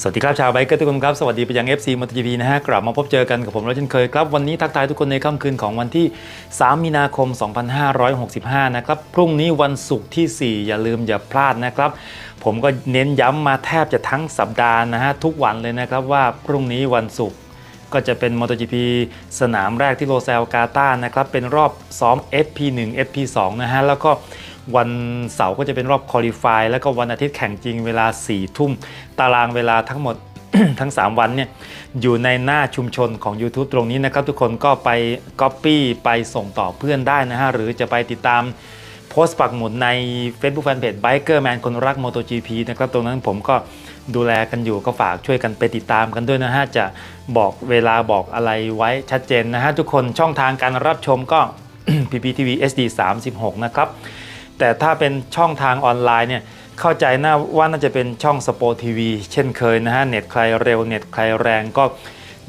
สวัสดีครับชาวไบเกอร์ทุกคนครับ สวัสดีไปยัง FC m o t o GP นะฮะ กลับมาพบเจอกันกับผมแล้วเช่นเคยครับ วันนี้ทักทายทุกคนในค่ำคืนของวันที่ 3 มีนาคม 2565 นะครับ พรุ่งนี้วันศุกร์ที่ 4 อย่าลืมอย่าพลาดนะครับ ผมก็เน้นย้ำมาแทบจะทั้งสัปดาห์นะฮะ ทุกวันเลยนะครับว่าพรุ่งนี้วันศุกร์ก็จะเป็น MotoGP สนามแรกที่โรเซลกาตานะครับเป็นรอบซ้อม FP1 FP2 นะฮะแล้วก็ วันเสาร์ก็จะเป็นรอบคอลี่ฟายแล้วก็วันอาทิตย์แข่งจริงเวลา4ทุ่ม ตารางเวลาทั้งหมด ทั้ง 3 วันเนี่ยอยู่ในหน้าชุมชนของ YouTube ตรงนี้นะครับ ทุกคนก็ไป Copy ไปส่งต่อเพื่อนได้นะฮะ หรือจะไปติดตามโพสต์ปักหมุดใน Facebook Fanpage Biker Man คนรัก MotoGP นะครับ ตรงนั้นผมก็ดูแลกันอยู่ก็ฝากช่วยกันไปติดตามกันด้วยนะฮะ จะบอกเวลาบอกอะไรไว้ชัดเจนนะฮะ ทุกคนช่องทางการรับชมก็ PPTV SD 36 นะครับ แต่ถ้าเป็นช่องทางออนไลน์เนี่ยเข้าใจน่าว่าน่าจะเป็นช่องสปอร์ทีวีเช่นเคยนะฮะเน็ตใครเร็วเน็ตใครแรงก็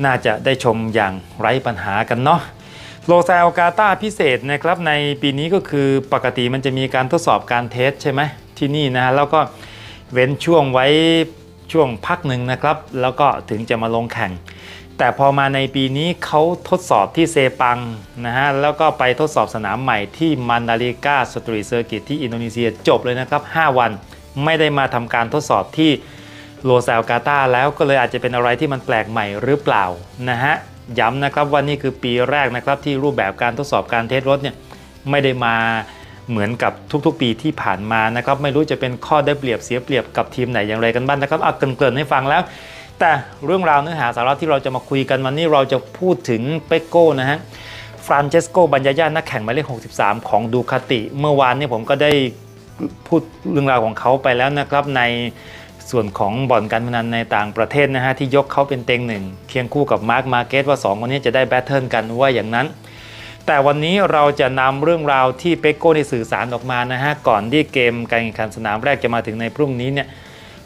น่าจะได้ชมอย่างไร้ปัญหากันเนาะโลซาลกาตาพิเศษนะครับในปีนี้ก็คือปกติมันจะมีการทดสอบการเทสใช่ไหมที่นี่นะฮะแล้วก็เว้นช่วงไว้ช่วงพักหนึ่งนะครับ แล้วก็ถึงจะมาลงแข่ง แต่พอมาในปีนี้เขาทดสอบที่เซปังนะฮะแล้วก็ไปทดสอบสนามใหม่ที่มันดาริกาสตรีทเซอร์กิตที่อินโดนีเซียจบเลยนะครับ 5 วันไม่ได้มาทำการทดสอบที่โลซาลกาตาแล้วก็เลยอาจจะเป็นอะไรที่มันแปลกใหม่หรือเปล่านะฮะย้ำนะครับว่านี่คือปีแรกนะครับที่รูปแบบการทดสอบการเทสรถเนี่ยไม่ได้มาเหมือนกับทุกๆ ปีที่ผ่านมานะครับไม่รู้จะเป็นข้อได้เปรียบเสียเปรียบกับทีมไหนอย่างไรกันบ้างนะครับเอาเกริ่นๆให้ฟังแล้ว แต่เรื่องราวเนื้อหาสาระที่เราจะมาคุยกันวันนี้เราจะพูดถึงเปโก้นะฮะฟรานเชสโกบัญญาญานักแข่งหมายเลข 63 ของดูคาติ เมื่อวานนี้ผมก็ได้พูดเรื่องราวของเขาไปแล้วนะครับในส่วนของบ่อนการพนันในต่างประเทศนะฮะที่ยกเขาเป็นเต็งหนึ่งเคียงคู่กับมาร์คมาเก็ตว่า 2 คนนี้จะได้แบทเทิลกันว่าอย่างนั้น แต่วันนี้เราจะนำเรื่องราวที่เปโก้ได้สื่อสารออกมานะฮะก่อนที่เกมการแข่งขันสนามแรกจะมาถึงในพรุ่งนี้เนี่ย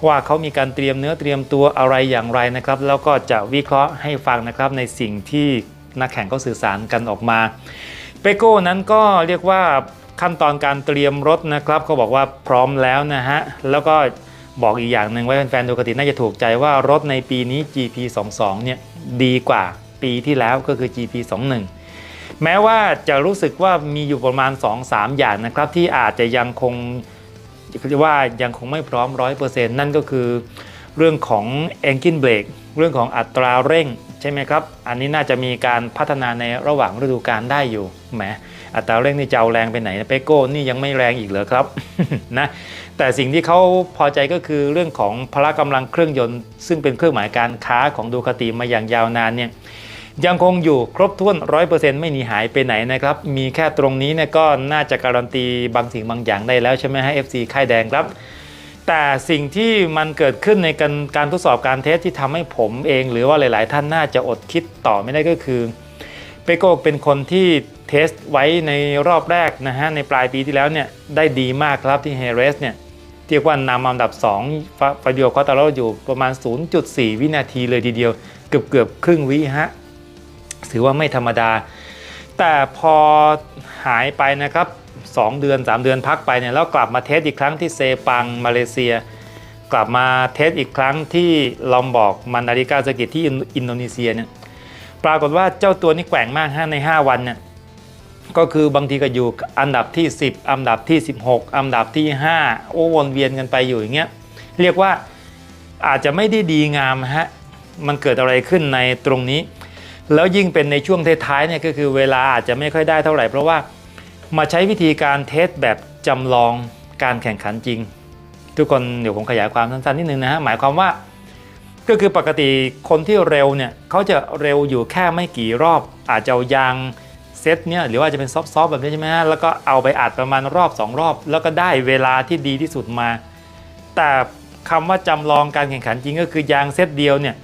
ว่าเขามีการเตรียมเนื้อเตรียมตัวอะไรอย่างไรนะครับ แล้วก็จะวิเคราะห์ให้ฟังนะครับในสิ่งที่นักแข่งเขาสื่อสารกันออกมาเปโก้นั้นก็เรียกว่าขั้นตอนการเตรียมรถนะครับเขาบอกว่าพร้อมแล้วนะฮะแล้วก็บอกอีกอย่างหนึ่งว่าแฟนๆดูกติน่าจะถูกใจว่ารถในปีนี้ GP 22เนี่ยดีกว่าปีที่แล้วก็คือ GP 21แม้ว่าจะรู้สึกว่ามีอยู่ประมาณ 2-3 อย่างนะครับที่อาจจะยังคง ว่ายังคงไม่พร้อม 100%นั่นก็คือ เรื่องของ engine brake เรื่องของอัตราเร่งใช่ไหมครับ อันนี้น่าจะมีการพัฒนาในระหว่างฤดูกาลได้อยู่แหมอัตราเร่งนี่จะเอาแรงไปไหนเปโก้นี่ยังไม่แรงอีกเหรอครับนะแต่สิ่งที่เขาพอใจก็คือเรื่องของพละกำลังเครื่องยนต์ ซึ่งเป็นเครื่องหมายการค้าของดูคาติมาอย่างยาวนานเนี่ย ยังคงอยู่ครบถ้วน 100%ไม่หนีหายไปไหนนะครับ มีแค่ตรงนี้เนี่ยก็น่าจะการันตีบางสิ่งบางอย่างได้แล้วใช่ไหมฮะ FC ค่ายแดงครับ แต่สิ่งที่มันเกิดขึ้นในการการทดสอบการเทสที่ทำให้ผมเอง หรือว่าหลาย ๆ ท่านน่าจะอดคิดต่อไม่ได้ก็คือเปโก้เป็นคนที่เทสไว้ในรอบแรกนะฮะในปลายปีที่แล้วเนี่ยได้ดีมากครับที่เฮเรสเนี่ยเรียกว่านำอันดับ2ฟาฟาบิโอคอตาโรอยู่ประมาณ 0.4 วินาทีเลยทีเดียว เกือบเกือบครึ่งวิฮะ ถือว่าไม่ธรรมดา แต่พอหายไปนะครับ 2 เดือน 3 เดือนพักไปเนี่ยแล้วกลับมาเทสอีกครั้งที่เซปังมาเลเซีย กลับมาเทสอีกครั้งที่ลอมบอกมันนาริกาสกิตที่อินโดนีเซียเนี่ยปรากฏว่าเจ้าตัวนี้แกว่งมากฮะใน 5 วันเนี่ยก็คือบางทีก็อยู่อันดับที่ 10 อันดับที่ 16 อันดับที่ 5 โอ้วนเวียนกันไปอยู่อย่างเงี้ยเรียกว่าอาจจะไม่ได้ดีงามฮะมันเกิดอะไรขึ้นในตรงนี้ แล้วยิ่งเป็นในช่วงท้ายๆเนี่ยก็คือเวลาอาจจะไม่ค่อยได้เท่าไหร่เพราะว่ามาใช้วิธีการเทสแบบจำลองการแข่งขันจริง ทุกคนเดี๋ยวผมขยายความสั้นๆนิดนึงนะฮะหมายความว่า ก็คือปกติคนที่เร็วเนี่ยเขาจะเร็วอยู่แค่ไม่กี่รอบ อาจจะเอายางเซตเนี่ยหรือว่าจะเป็นซอฟต์ๆแบบนี้ใช่ไหมฮะแล้วก็เอาไปอัดประมาณรอบ 2 รอบ แล้วก็ได้เวลาที่ดีที่สุดมา แต่คำว่าจำลองการแข่งขันจริงก็คือยางเซตเดียวเนี่ย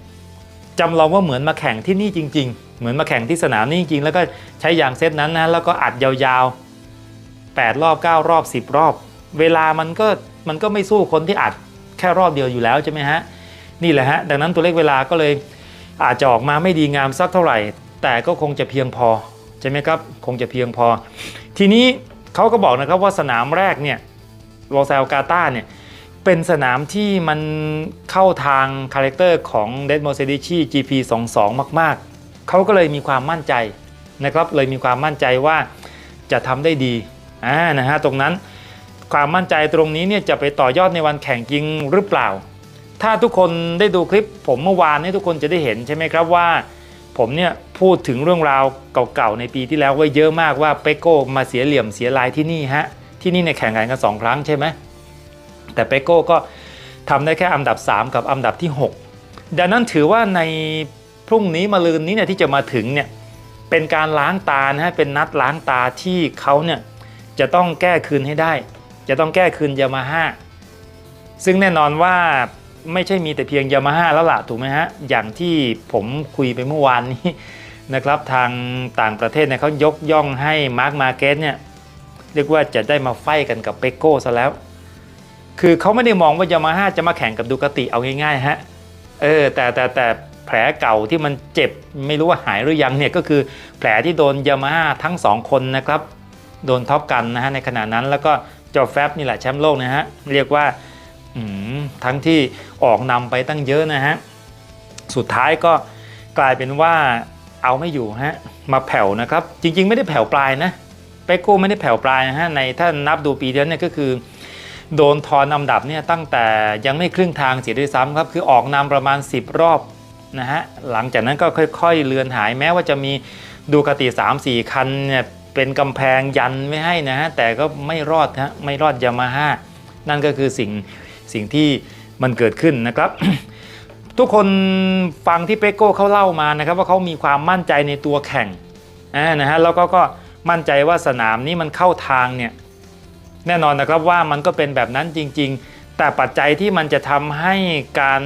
จำลองว่าเหมือนมาแข่งที่นี่จริง ๆ เหมือนมาแข่งที่สนามนี่จริงๆ แล้วก็ใช้ยางเซตนั้นนะแล้วก็อัดยาวๆ 8 รอบ 9 รอบ 10 รอบ เวลามันก็มันก็ไม่สู้คนที่อัดแค่รอบเดียวอยู่แล้วใช่ไหมฮะนี่แหละฮะดังนั้นตัวเลขเวลาก็เลยอาจจะออกมาไม่ดีงามสักเท่าไหร่ แต่ก็คงจะเพียงพอใช่ไหมครับคงจะเพียงพอ ทีนี้เขาก็บอกนะครับว่าสนามแรกเนี่ยโรเซลกาตาเนี่ย เป็นสนามที่มันเข้าทางคาแรคเตอร์ของเดดโมเซดิชี GP 2 2 มาก ๆ เขาก็เลยมีความมั่นใจนะครับ เลยมีความมั่นใจว่าจะทำได้ดีอ่านะฮะตรงนั้นความมั่นใจตรงนี้เนี่ยจะไปต่อยอดในวันแข่งจริงหรือเปล่า ถ้าทุกคนได้ดูคลิปผมเมื่อวานนี้ทุกคนจะได้เห็นใช่ไหมครับว่า ผมเนี่ยพูดถึงเรื่องราวเก่าๆในปีที่แล้วไว้เยอะมากว่าเปโก้มาเสียเหลี่ยมเสียลายที่นี่ฮะที่นี่ในแข่งขันกันสองครั้งใช่ไหม แต่เปโก้ก็ทำได้แค่อันดับ 3 กับอันดับที่ 6 ดังนั้นถือว่าในพรุ่งนี้มาลืนนี้เนี่ยที่จะมาถึงเนี่ยเป็นการล้างตานะฮะเป็นนัดล้างตาที่เขาเนี่ยจะต้องแก้คืนให้ได้ จะต้องแก้คืนยามาฮ่าซึ่งแน่นอนว่าไม่ใช่มีแต่เพียงยามาฮ่าแล้วล่ะถูกไหมฮะอย่างที่ผมคุยไปเมื่อวานนี้นะครับทางต่างประเทศเนี่ยเขายกย่องให้มาร์คมาเกสเนี่ยเรียกว่าจะได้มาไฟกันกับเปโก้ซะแล้ว คือเขาไม่ได้มองว่ายามาฮ่าจะมาแข่งกับดูกาติเอาง่ายๆฮะเออแต่แต่แต่แผลเก่าที่มันเจ็บไม่รู้ว่าหายหรือยังเนี่ยก็คือแผลที่โดนยามาฮ่าทั้งสองคนนะครับโดนท็อปกันนะฮะในขณะนั้นแล้วก็จอแฟบนี่แหละแชมป์โลกนะฮะเรียกว่าทั้งที่ออกนำไปตั้งเยอะนะฮะสุดท้ายก็กลายเป็นว่าเอาไม่อยู่ฮะมาแผ่วนะครับ จริงๆ ไม่ได้แผ่วปลายนะเปโก้ไม่ได้แผ่วปลายนะฮะในถ้านับดูปีเดียวเนี่ยก็คือ โดนทอนอันดับเนี่ยตั้งแต่ยังไม่ครึ่งทางเสียด้วยซ้ำครับ คือออกนำประมาณ 10 รอบนะฮะหลังจากนั้นก็ค่อยๆ เลือนหายแม้ว่าจะมีดูคาติ 3-4 คันเนี่ยเป็นกำแพงยันไม่ให้นะฮะแต่ก็ไม่รอดฮะไม่รอดยามาฮ่านั่นก็คือสิ่งสิ่งที่มันเกิดขึ้นนะครับ ทุกคนฟังที่เปโก้เขาเล่ามานะครับ ว่าเขามีความมั่นใจในตัวแข่งนะฮะแล้วก็ก็มั่นใจว่าสนามนี้มันเข้าทางเนี่ย แน่นอนนะครับว่ามันก็เป็นแบบนั้นจริง ๆ แต่ปัจจัยที่มันจะทำให้การ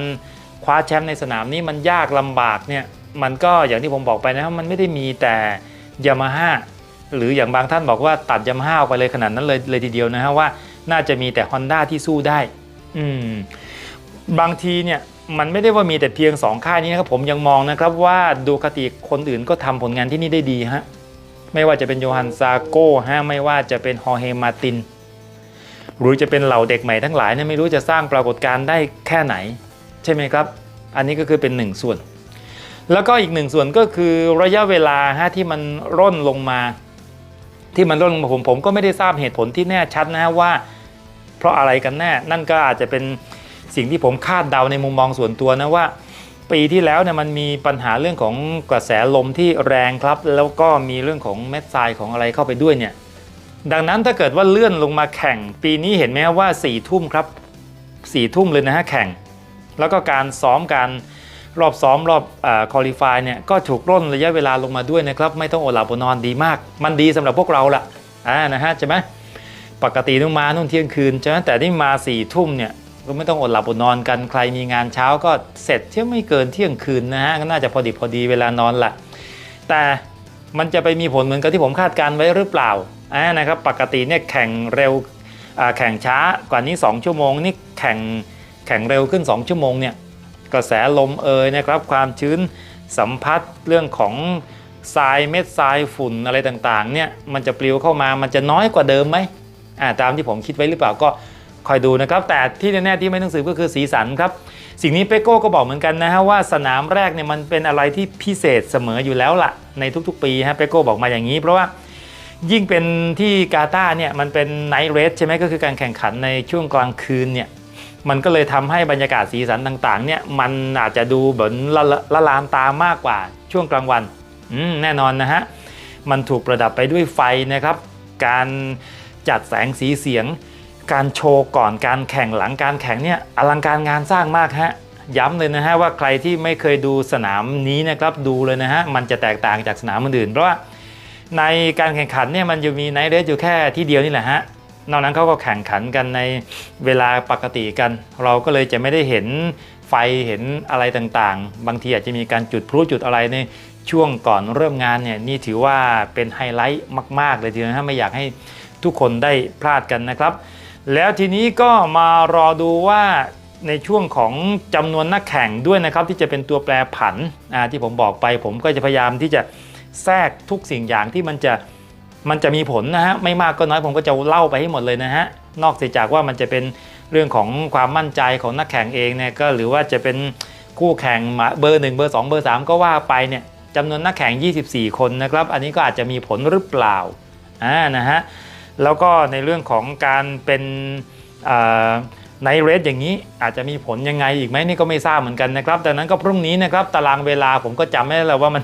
คว้าแชมป์ในสนามนี้มันยากลำบากเนี่ยมันก็อย่างที่ผมบอกไปนะครับมันไม่ได้มีแต่ยามาฮ่าหรืออย่างบางท่านบอกว่าตัดยามาฮ่าออกไปเลยขนาดนั้นเลยเลยทีเดียวนะฮะว่าน่าจะมีแต่ Honda ที่สู้ได้ อืมบางทีเนี่ยมันไม่ได้ว่ามีแต่เพียง 2 ค่ายนี้นะครับผมยังมองนะครับว่าดูคติคนอื่นก็ทำผลงานที่นี่ได้ดีฮะไม่ว่าจะเป็นโยฮันซาโก้ฮะไม่ว่าจะเป็นฮอร์เฮมาติน หรือจะเป็นเหล่าเด็กใหม่ทั้งหลายเนี่ยไม่รู้จะสร้างปรากฏการณ์ได้แค่ไหน ใช่ไหมครับ อันนี้ก็คือเป็นหนึ่งส่วน แล้วก็อีกหนึ่งส่วนก็คือระยะเวลาฮะที่มันร่นลงมา ที่มันร่นลงมาผมผมก็ไม่ได้ทราบเหตุผลที่แน่ชัดนะฮะว่า เพราะอะไรกันแน่นั่นก็อาจจะเป็นสิ่งที่ผมคาดเดาในมุมมองส่วนตัวนะว่า ปีที่แล้วเนี่ยมันมีปัญหาเรื่องของกระแสลมที่แรงครับ แล้วก็มีเรื่องของเม็ดทรายของอะไรเข้าไปด้วยเนี่ย ดังนั้นถ้าเกิดว่าเลื่อนลงมาแข่ง ปีนี้เห็นไหมว่า4ี่ทุ่มครับ4ี่ทุ่มเลยนะฮะแข่ง แล้วก็การซ้อมการรอบซ้อมรอบคอลี่ฟายเนี่ยก็ถูกร่นระยะเวลาลงมาด้วยนะครับ ไม่ต้องอดหลับอดนอนดีมาก มันดีสำหรับพวกเราละอ่านะฮะใช่ไหมปกติต้องมานู่นเที่ยงคืนใช่ไหมแต่ที่มา4ี่ทุ่มเนี่ยก็ไม่ต้องอดหลับอดนอนกันใครมีงานเช้าก็เสร็จเที่ยงไม่เกินเที่ยงคืนนะฮะก็น่าจะพอดีพอดีเวลานอนละแต่ มันจะไปมีผลเหมือนกับที่ผมคาดการไว้หรือเปล่าอ่านะครับปกติเนี่ยแข่งเร็วแข่งช้ากว่านี้ 2 ชั่วโมงนี่แข่งแข่งเร็วขึ้น 2 ชั่วโมงเนี่ยกระแสลมเอ่ยนะครับความชื้นสัมผัสเรื่องของทรายเม็ดทรายฝุ่นอะไรต่างๆเนี่ยมันจะปลิวเข้ามามันจะน้อยกว่าเดิมไหมอ่าตามที่ผมคิดไว้หรือเปล่าก็คอยดูนะครับ แต่ที่แน่ๆที่ไม่ต้องสืบก็คือสีสันครับ สิ่งนี้เปโก้ก็บอกเหมือนกันนะฮะว่าสนามแรกเนี่ยมันเป็นอะไรที่พิเศษเสมออยู่แล้วล่ะในทุกๆ ปีฮะเปโก้บอกมาอย่างนี้ เพราะว่ายิ่งเป็นที่กาตาร์เนี่ยมันเป็นไนท์เรสใช่ไหมก็คือการแข่งขันในช่วงกลางคืนเนี่ยมันก็เลยทำให้บรรยากาศสีสันต่างๆเนี่ยมันอาจจะดูเหมือนละละลานตามากกว่าช่วงกลางวันแน่นอนนะฮะมันถูกประดับไปด้วยไฟนะครับ การจัดแสงสีเสียง การโชว์ก่อนการแข่งหลังการแข่งเนี่ยอลังการงานสร้างมากฮะย้ำเลยนะฮะว่าใครที่ไม่เคยดูสนามนี้นะครับดูเลยนะฮะมันจะแตกต่างจากสนามอื่นเพราะว่าในการแข่งขันเนี่ยมันจะมีไนท์เรสอยู่แค่ที่เดียวนี่แหละฮะนอกนั้นเขาก็แข่งขันกันในเวลาปกติกัน เราก็เลยจะไม่ได้เห็นไฟเห็นอะไรต่างๆ บางทีอาจจะมีการจุดพลุจุดอะไรในช่วงก่อนเริ่มงานเนี่ยนี่ถือว่าเป็นไฮไลท์มาก ๆ เลยทีเดียวนะฮะไม่อยากให้ทุกคนได้พลาดกันนะครับ แล้วทีนี้ก็มารอดูว่าในช่วงของจำนวนนักแข่งด้วยนะครับที่จะเป็นตัวแปรผันที่ผมบอกไป ผมก็จะพยายามที่จะแทรกทุกสิ่งอย่างที่มันจะมันจะมีผลนะฮะไม่มากก็น้อยผมก็จะเล่าไปให้หมดเลยนะฮะนอกเสียจากว่ามันจะเป็นเรื่องของความมั่นใจของนักแข่งเองเนี่ยก็หรือว่าจะเป็นคู่แข่งมาเบอร์ 1 เบอร์ 2 เบอร์ 3 ก็ว่าไปเนี่ยจำนวนนักแข่ง 24 คนนะครับ อันนี้ก็อาจจะมีผลหรือเปล่าอ่านะฮะ แล้วก็ในเรื่องของการเป็นในเรสอย่างนี้อาจจะมีผลยังไงอีกไหมนี่ก็ไม่ทราบเหมือนกันนะครับดังนั้นก็พรุ่งนี้นะครับตารางเวลาผมก็จำไม่ได้แล้วว่ามัน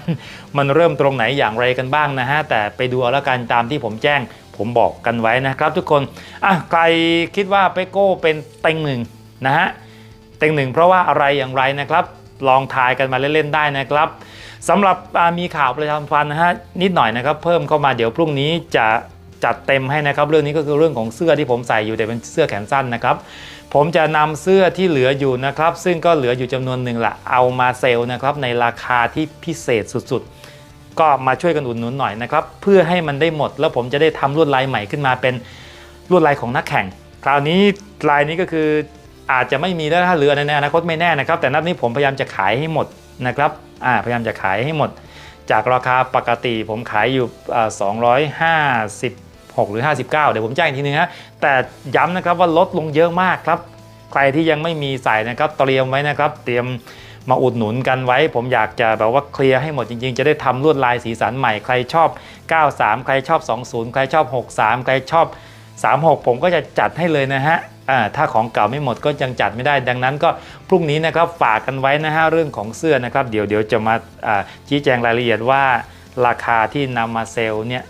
มันเริ่มตรงไหนอย่างไรกันบ้างนะฮะแต่ไปดูเอาละกันตามที่ผมแจ้งผมบอกกันไว้นะครับทุกคนอะใครคิดว่าเปโก้เป็นเต็งหนึ่งนะฮะเต็งหนึ่งเพราะว่าอะไรอย่างไรนะครับ ลองทายกันมาเล่นๆได้นะครับสำหรับมีข่าวประชาสัมพันธ์นะฮะนิดหน่อยนะครับ เพิ่มเข้ามาเดี๋ยวพรุ่งนี้จะ จัดเต็มให้นะครับ เรื่องนี้ก็คือเรื่องของเสื้อที่ผมใส่อยู่แต่เป็นเสื้อแขนสั้นนะครับ ผมจะนำเสื้อที่เหลืออยู่นะครับ ซึ่งก็เหลืออยู่จำนวนหนึ่งละเอามาเซลล์นะครับในราคาที่พิเศษสุดๆ ก็มาช่วยกันอุดหนุนหน่อยนะครับ เพื่อให้มันได้หมด แล้วผมจะได้ทำลวดลายใหม่ขึ้นมาเป็นลวดลายของนักแข่ง คราวนี้ลายนี้ก็คืออาจจะไม่มีแล้วถ้าเหลือในอนาคตไม่แน่นะครับ แต่นัดนี้ผมพยายามจะขายให้หมดนะครับอ่าพยายามจะขายให้หมด จากราคาปกติผมขายอยู่อ่ 56 หรือ 59 เดี๋ยวผมแจ้งอีกทีนึงฮะแต่ย้ำนะครับว่าลดลงเยอะมากครับ ใครที่ยังไม่มีใส่นะครับเตรียมไว้นะครับ เตรียมมาอุดหนุนกันไว้ ผมอยากจะแบบว่าเคลียร์ให้หมดจริง ๆ จะได้ทำลวดลายสีสันใหม่ใครชอบ 93 ใครชอบ 20 ใครชอบ 63 ใครชอบ 36 ผมก็จะจัดให้เลยนะฮะถ้าของเก่าไม่หมดก็ยังจัดไม่ได้ ดังนั้นก็พรุ่งนี้นะครับฝากกันไว้นะฮะเรื่องของเสื้อนะครับ เดี๋ยวเดี๋ยวจะมาชี้แจงรายละเอียดว่าราคาที่นำมาเซลล์เนี่ย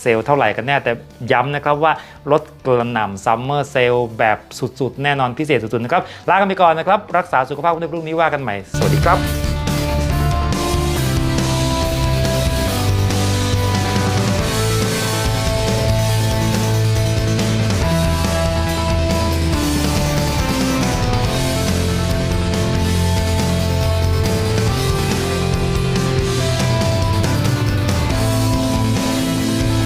เซลล์เท่าไหร่กันแน่ แต่ย้ำนะครับว่าลดกระหน่ำซัมเมอร์เซลล์แบบสุดๆ แน่นอนพิเศษสุดๆนะครับลากันไปก่อนนะครับ รักษาสุขภาพในพรุ่งนี้ว่ากันใหม่ สวัสดีครับ